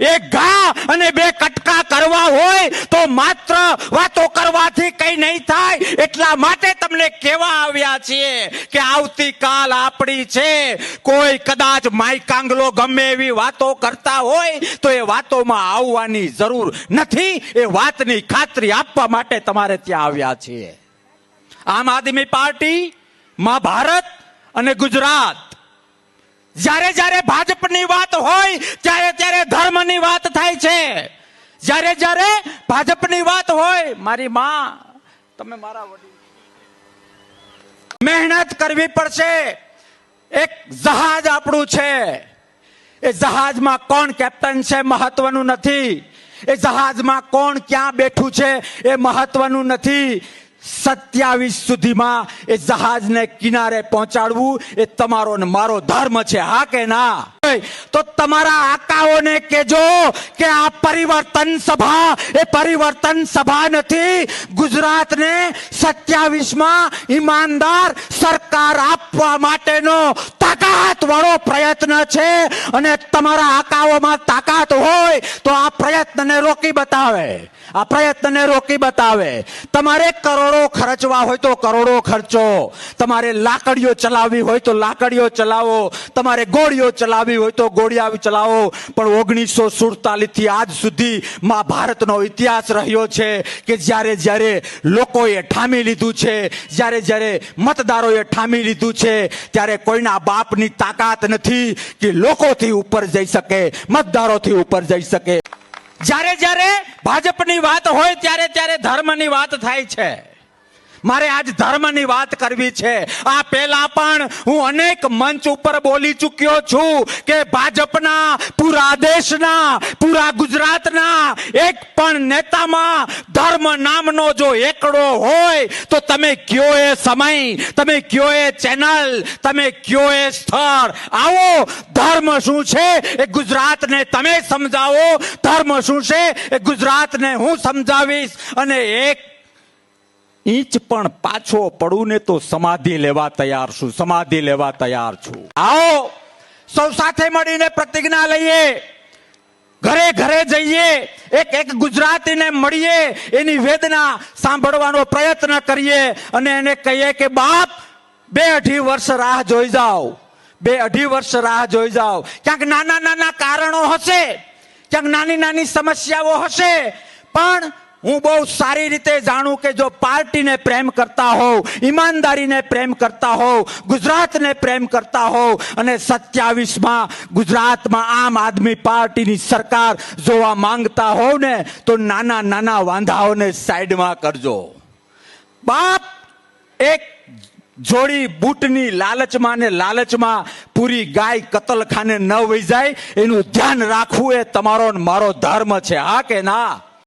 એક ઘા અને બે કટકા કરવા હોય તો માત્ર વાતો કરવાથી કઈ નહીં થાય. એટલા માટે તમને કેવા આવ્યા છીએ કે આવતીકાલ આપણી છે. કોઈ કદાચ માઈ કાંગલો ગમે એવી વાતો કરતા હોય તો એ વાતોમાં આવવાની જરૂર નથી. એ વાતની ખાતરી આપવા માટે તમારે ત્યાં આવ્યા છીએ. આમ આદમી પાર્ટી, માં ભારત અને ગુજરાત જ્યારે જ્યારે ભાજપની વાત હોય, ત્યારે ત્યારે ધર્મની વાત થાય છે. જ્યારે જ્યારે ભાજપની વાત હોય, મારી માં, તમે મારા વડીલ. મહેનત કરવી પડશે. એક જહાજ આપણું છે. એ જહાજમાં કોણ કેપ્ટન છે મહત્વનું નથી. એ જહાજમાં કોણ ક્યાં બેઠું છે એ મહત્વનું નથી. સત્યાવીસ સુધીમાં એ જહાજને કિનારે પહોંચાડવું એ તમારો ને મારો ધર્મ છે, હા કે ના? તો તમારા આકાઓને કેજો કે આ પરિવર્તન સભા, એ પરિવર્તન સભા નથી. ગુજરાતને સત્યાવીસમાં ઈમાનદાર સરકાર આપવા માટેનો તાકાત વાળો પ્રયત્ન છે અને તમારા આકાઓમાં તાકાત હોય તો આ પ્રયત્નને રોકી બતાવે. આ પ્રયત્નને રોકી બતાવે. તમારે કરોડો ખર્ચવા હોય તો કરોડો ખર્ચો. તમારે લાકડીઓ ચલાવવી હોય તો લાકડીઓ ચલાવો. તમારે ગોળીઓ ચલાવવી હોય તો ગોળીઓ ચલાવો. પણ ઓગણીસો સુડતાલીસથી આજ સુધી માં ભારતનો ઇતિહાસ રહ્યો છે કે જ્યારે જ્યારે લોકોએ ઠામી લીધું છે, જ્યારે જ્યારે મતદારોએ ઠામી લીધું છે, ત્યારે કોઈના બાપની તાકાત નથી કે લોકોથી ઉપર જઈ શકે, મતદારોથી ઉપર જઈ શકે. જ્યારે જ્યારે ભાજપની વાત હોય, ત્યારે ત્યારે ધર્મની વાત થાય છે. મારે આજ ધર્મની વાત કરવી છે. આ પહેલા પણ હું અનેક મંચ ઉપર બોલી ચૂક્યો છું કે ભાજપના, પૂરા દેશના, પૂરા ગુજરાતના, એક પણ નેતામાં ધર્મ નામનો જો એકડો હોય, તો તમે કયો એ સમય, તમે કયો એ ચેનલ, તમે કયો એ સ્થળ? આવો, ધર્મ શું છે એ ગુજરાતને તમે સમજાવો. ધર્મ શું છે એ ગુજરાતને હું સમજાવીશ. અને એક ઇંચ પણ પાછો પડું ને તો સમાધિ લેવા તૈયાર છું, સમાધિ લેવા તૈયાર છું. આવો, સૌ સાથે મળીને પ્રતિજ્ઞા લઈએ. ઘરે ઘરે જઈએ, એક એક ગુજરાતીને મળીએ, એની વેદના સાંભળવાનો પ્રયત્ન કરીએ અને એને કહીએ કે, બાપ, બે અઢી વર્ષ રાહ જોઈ જાઓ, બે અઢી વર્ષ રાહ જોઈ જાઓ. ક્યાંક નાના નાના કારણો હશે, ક્યાંક નાની નાની સમસ્યાઓ હશે, પણ હું બહુ સારી રીતે જાણું કે જો પાર્ટીને પ્રેમ કરતા હોવ, ઈમાનદારીને પ્રેમ કરતા હોવ, ગુજરાતને પ્રેમ કરતા હોવ અને સત્યાવીસમાં ગુજરાતમાં આમ આદમી પાર્ટીની સરકાર જોવા માંગતા હોવ ને, તો નાના નાના વાંધાઓને સાઈડમાં કરજો. બાપ એક જોડી બૂટની લાલચમાં ને લાલચમાં પૂરી ગાય કતલખાને ન વહી જાય, એનું ધ્યાન રાખવું એ તમારો મારો ધર્મ છે, હા કે ના?